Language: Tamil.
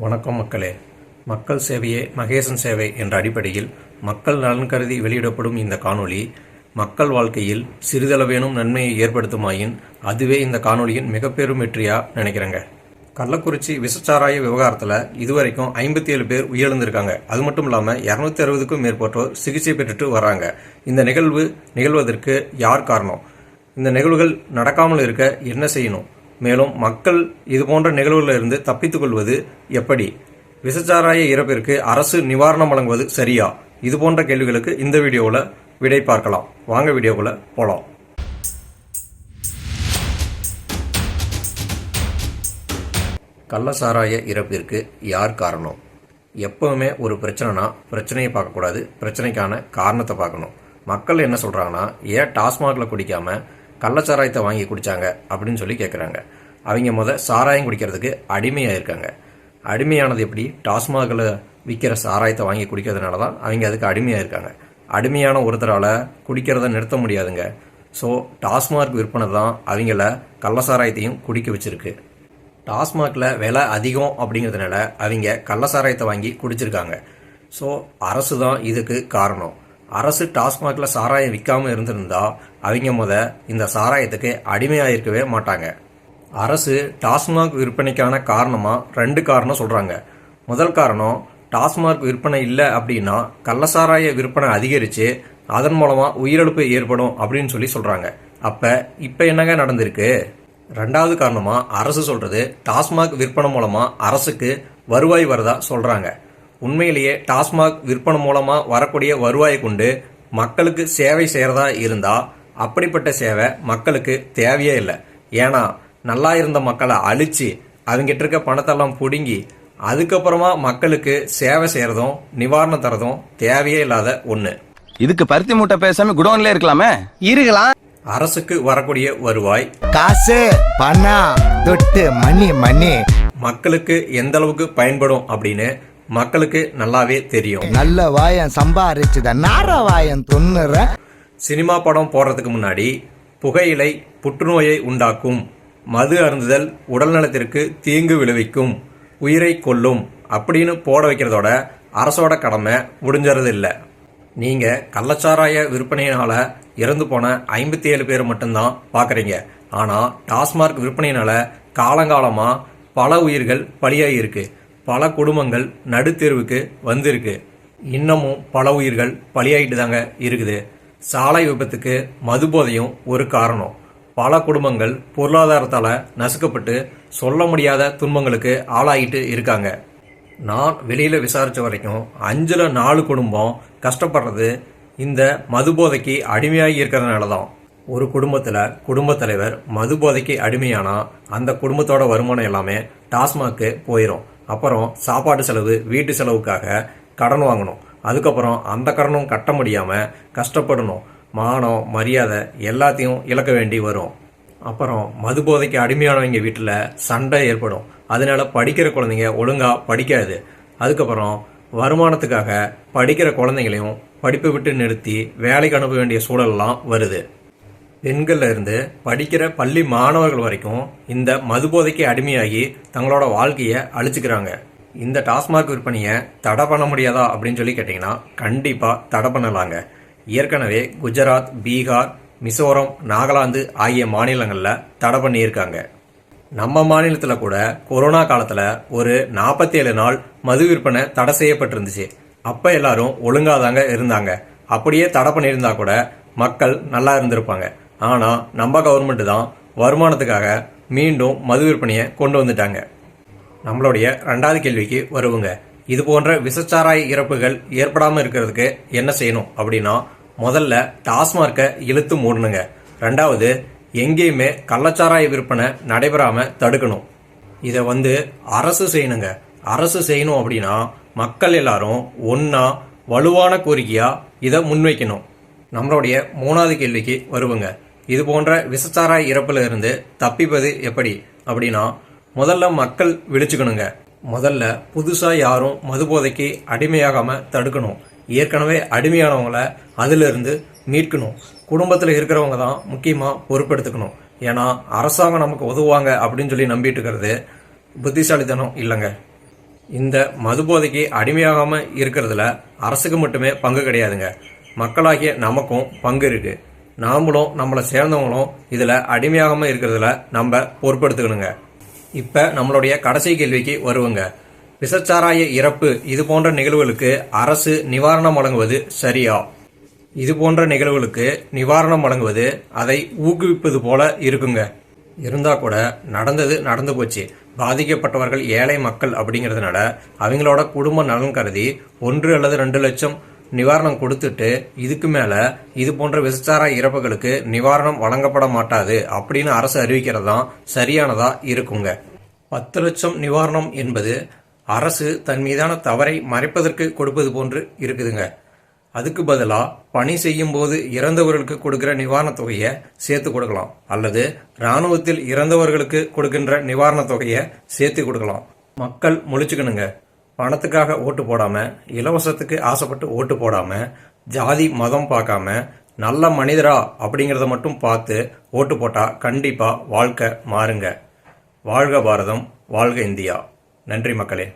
வணக்கம் மக்களே. மக்கள் சேவையே மகேசன் சேவை என்ற அடிப்படையில் மக்கள் நலன் கருதி வெளியிடப்படும் இந்த காணொளி மக்கள் வாழ்க்கையில் சிறிதளவேனும் நன்மையை ஏற்படுத்துமாயின் அதுவே இந்த காணொளியின் மிக பெரும் வெற்றியா நினைக்கிறேங்க. கள்ளக்குறிச்சி விசச்சாராய விவகாரத்தில் இதுவரைக்கும் ஐம்பத்தி ஏழு பேர் உயிரிழந்திருக்காங்க. அது மட்டும் இல்லாமல் இரநூத்தி அறுபதுக்கும் மேற்பட்டோர் சிகிச்சை பெற்றுட்டு வராங்க. இந்த நிகழ்வு நிகழ்வதற்கு யார் காரணம்? இந்த நிகழ்வுகள் நடக்காமல் இருக்க என்ன செய்யணும்? மேலும் மக்கள் இது போன்ற நிகழ்வுகளில் இருந்து கொள்வது எப்படி? விசச்சாராய இறப்பிற்கு அரசு நிவாரணம் வழங்குவது சரியா? இது போன்ற கேள்விகளுக்கு இந்த வீடியோவில் விடை பார்க்கலாம். வாங்க வீடியோக்குள்ள போகலாம் கள்ளசாராய இறப்பிற்கு யார் காரணம்? எப்பவுமே ஒரு பிரச்சனைனா பிரச்சனையை பார்க்கக்கூடாது. பிரச்சனைக்கான காரணத்தை பார்க்கணும். மக்கள் என்ன சொல்கிறாங்கன்னா ஏன் டாஸ்மாகில் குடிக்காமல் கள்ளச்சாராயத்தை வாங்கி குடித்தாங்க அப்படின்னு சொல்லி கேட்குறாங்க அவங்க முத சாராயம் குடிக்கிறதுக்கு அடிமையாக இருக்காங்க அடிமையானது எப்படி? டாஸ்மாகில் விற்கிற சாராயத்தை வாங்கி குடிக்கிறதுனால தான் அவங்க அதுக்கு அடிமையாக இருக்காங்க அடிமையான ஒருத்தரால் குடிக்கிறத நிறுத்த முடியாதுங்க. ஸோ டாஸ்மாக் விற்பனை தான் அவங்கள கள்ளசாராயத்தையும் குடிக்க வச்சிருக்கு. டாஸ்மாகில் விலை அதிகம் அப்படிங்கிறதுனால அவங்க கள்ளசாராயத்தை வாங்கி குடிச்சிருக்காங்க. ஸோ அரசு தான் இதுக்கு காரணம். அரசு டாஸ்மாகில் சாராயம் விற்காமல் இருந்திருந்தா அவங்க முத இந்த சாராயத்துக்கு அடிமையாக இருக்கவே மாட்டாங்க. அரசு டாஸ்மாக் விற்பனைக்கான காரணமாக ரெண்டு காரணம் சொல்கிறாங்க முதல் காரணம் டாஸ்மாக் விற்பனை இல்லை அப்படின்னா கள்ளசாராய விற்பனை அதிகரித்து அதன் மூலமாக உயிரிழப்பு ஏற்படும் அப்படின்னு சொல்லி சொல்கிறாங்க அப்போ இப்போ என்னங்க நடந்திருக்கு? ரெண்டாவது காரணமாக அரசு சொல்கிறது டாஸ்மாக் விற்பனை மூலமாக அரசுக்கு வருவாய் வரதா சொல்கிறாங்க உண்மையிலேயே டாஸ்மாக் விற்பனை மூலமா வரக்கூடிய வருவாயை கொண்டு மக்களுக்கு சேவை செய்யறதா இருந்தா அப்படிப்பட்ட சேவை மக்களுக்கு தேவையே இல்லை. ஏன்னா நல்லா இருந்த மக்களை அழிச்சு அவங்ககிட்ட இருக்க பணத்தெல்லாம் பிடுங்கி அதுக்கப்புறமா மக்களுக்கு சேவை செய்யறதும் நிவாரணம் தரதும் தேவையே இல்லாத ஒன்று இதுக்கு பருத்தி மூட்டை பேசாம குடோன்ல இருக்கலாமே? இருக்கலாம். அரசுக்கு வரக்கூடிய வருவாய் காசு பணம் துட்டு மணி மணி மக்களுக்கு எந்த அளவுக்கு பயன்படும் அப்படின்னு மக்களுக்கு நல்லாவே தெரியும். நல்ல வாயம் சம்பாரிச்சுத நார வாயம் துண்ணுற சினிமா படம் போடுறதுக்கு முன்னாடி புகையிலை புற்றுநோயை உண்டாக்கும் மது அருந்துதல் உடல்நலத்திற்கு தீங்கு விளைவிக்கும் உயிரை கொல்லும் அப்படின்னு போட வைக்கிறதோட அரசோட கடமை முடிஞ்சறது இல்லை நீங்க கள்ளச்சாராய விற்பனையினால இறந்து போன ஐம்பத்தி ஏழு பேர் மட்டும்தான் பார்க்குறீங்க ஆனா டாஸ்மார்க் விற்பனையினால காலங்காலமா பல உயிர்கள் பலியாகி இருக்கு. பல குடும்பங்கள் நடுத்தெருவுக்கு வந்திருக்கு. இன்னமும் பல உயிர்கள் பலியாயிட்டு தாங்க இருக்குது. சாலை விபத்துக்கு மதுபோதையும் ஒரு காரணம். பல குடும்பங்கள் பொருளாதாரத்தால் நசுக்கப்பட்டு சொல்ல முடியாத துன்பங்களுக்கு ஆளாகிட்டு இருக்காங்க. நான் வெளியில் விசாரித்த வரைக்கும் அஞ்சில் நாலு குடும்பம் கஷ்டப்படுறது இந்த மதுபோதைக்கு அடிமையாகி இருக்கிறதுனால தான் ஒரு குடும்பத்தில் குடும்பத் தலைவர் மதுபோதைக்கு அடிமையானால் அந்த குடும்பத்தோட வருமானம் எல்லாமே டாஸ்மாக்கு போயிடும் அப்புறம் சாப்பாடு செலவு வீட்டு செலவுக்காக கடன் வாங்கணும். அதுக்கப்புறம் அந்த கடனும் கட்ட முடியாமல் கஷ்டப்படணும். மானம் மரியாதை எல்லாத்தையும் இழக்க வேண்டி வரும். அப்புறம் மது போதைக்கு அடிமையானவங்க வீட்டில் சண்டை ஏற்படும். அதனால படிக்கிற குழந்தைங்க ஒழுங்காக படிக்காது. அதுக்கப்புறம் வருமானத்துக்காக படிக்கிற குழந்தைங்களையும் படிப்பை விட்டு நிறுத்தி வேலைக்கு அனுப்ப வேண்டிய சூழல்லாம் வருது. பெண்கள்ல இருந்து படிக்கிற பள்ளி மாணவர்கள் வரைக்கும் இந்த மதுபோதைக்கு அடிமையாகி தங்களோட வாழ்க்கையை அழிச்சுக்கிறாங்க. இந்த டாஸ்மாக் விற்பனையை தடை பண்ண முடியாதா அப்படின்னு சொல்லி கேட்டிங்கன்னா கண்டிப்பாக தடை பண்ணலாங்க. ஏற்கனவே குஜராத் பீகார் மிசோரம் நாகாலாந்து ஆகிய மாநிலங்களில் தடை பண்ணியிருக்காங்க. நம்ம மாநிலத்தில் கூட கொரோனா காலத்தில் ஒரு நாற்பத்தேழு நாள் மது விற்பனை தடை செய்யப்பட்டிருந்துச்சு. அப்போ எல்லாரும் ஒழுங்காக தாங்க இருந்தாங்க. அப்படியே தடை பண்ணியிருந்தா கூட மக்கள் நல்லா இருந்திருப்பாங்க. ஆனால் நம்ம கவர்மெண்ட்டு தான் வருமானத்துக்காக மீண்டும் மது விற்பனையை கொண்டு வந்துட்டாங்க. நம்மளுடைய ரெண்டாவது கேள்விக்கு வருவோங்க. இது போன்ற விசச்சாராய இறப்புகள் ஏற்படாமல் இருக்கிறதுக்கு என்ன செய்யணும் அப்படின்னா முதல்ல டாஸ்மார்க்கை இழுத்து மூடணுங்க. ரெண்டாவது எங்கேயுமே கள்ளச்சாராய விற்பனை நடைபெறாமல் தடுக்கணும். இதை வந்து அரசு செய்யணுங்க. அரசு செய்யணும் அப்படின்னா மக்கள் எல்லாரும் ஒன்றா வலுவான கோரிக்கையாக இதை முன்வைக்கணும். நம்மளுடைய மூணாவது கேள்விக்கு வருவோங்க. இது போன்ற விசச்சாரா இறப்பில் இருந்து தப்பிப்பது எப்படி அப்படின்னா முதல்ல மக்கள் விழிச்சுக்கணுங்க. முதல்ல புதுசாக யாரும் மது போதைக்கு அடிமையாகாமல் தடுக்கணும். ஏற்கனவே அடிமையானவங்கள அதிலிருந்து மீட்கணும். குடும்பத்தில் இருக்கிறவங்க தான் முக்கியமாக பொறுப்பெடுத்துக்கணும். ஏன்னா அரசாங்கம் நமக்கு உதவுவாங்க அப்படின்னு சொல்லி நம்பிட்டு இருக்கிறது புத்திசாலித்தனம் இல்லைங்க. இந்த மது போதைக்கு அடிமையாகாமல் இருக்கிறதுல அரசுக்கு மட்டுமே பங்கு கிடையாதுங்க. மக்களாகிய நமக்கும் பங்கு இருக்குது நாமளும் நம்மளை சேர்ந்தவங்களும் இதில் அடிமையாகாமல் இருக்கிறதுல நம்ம பொறுப்படுத்துக்கணுங்க. இப்போ நம்மளுடைய கடைசி கேள்விக்கு வருவோங்க. விசச்சாராய இறப்பு இது போன்ற நிகழ்வுகளுக்கு அரசு நிவாரணம் வழங்குவது சரியா? இது போன்ற நிகழ்வுகளுக்கு நிவாரணம் வழங்குவது அதை ஊக்குவிப்பது போல இருக்குங்க. இருந்தால் கூட நடந்தது நடந்து போச்சு. பாதிக்கப்பட்டவர்கள் ஏழை மக்கள் அப்படிங்கிறதுனால அவங்களோட குடும்ப நலன் கருதி ஒன்று அல்லது ரெண்டு லட்சம் நிவாரணம் கொடுத்துட்டு இதுக்கு மேலே இது போன்ற விசச்சார இறப்புகளுக்கு நிவாரணம் வழங்கப்பட மாட்டாது அப்படின்னு அரசு அறிவிக்கிறது தான் சரியானதா இருக்குங்க. பத்து லட்சம் நிவாரணம் என்பது அரசு தன் மீதான தவறை மறைப்பதற்கு கொடுப்பது போன்று இருக்குதுங்க. அதுக்கு பதிலாக பணி செய்யும் போது இறந்தவர்களுக்கு கொடுக்கிற நிவாரணத் தொகையை சேர்த்து கொடுக்கலாம். அல்லது ராணுவத்தில் இறந்தவர்களுக்கு கொடுக்கின்ற நிவாரணத் தொகையை சேர்த்து கொடுக்கலாம். மக்கள் முழிச்சுக்கணுங்க. பணத்துக்காக ஓட்டு போடாமல் இலவசத்துக்கு ஆசைப்பட்டு ஓட்டு போடாமல் ஜாதி மதம் பார்க்காம நல்ல மனிதரா அப்படிங்கிறத மட்டும் பார்த்து ஓட்டு போட்டால் கண்டிப்பாக வாழ்க்கை மாறுங்க. வாழ்க பாரதம் வாழ்க இந்தியா. நன்றி மக்களே.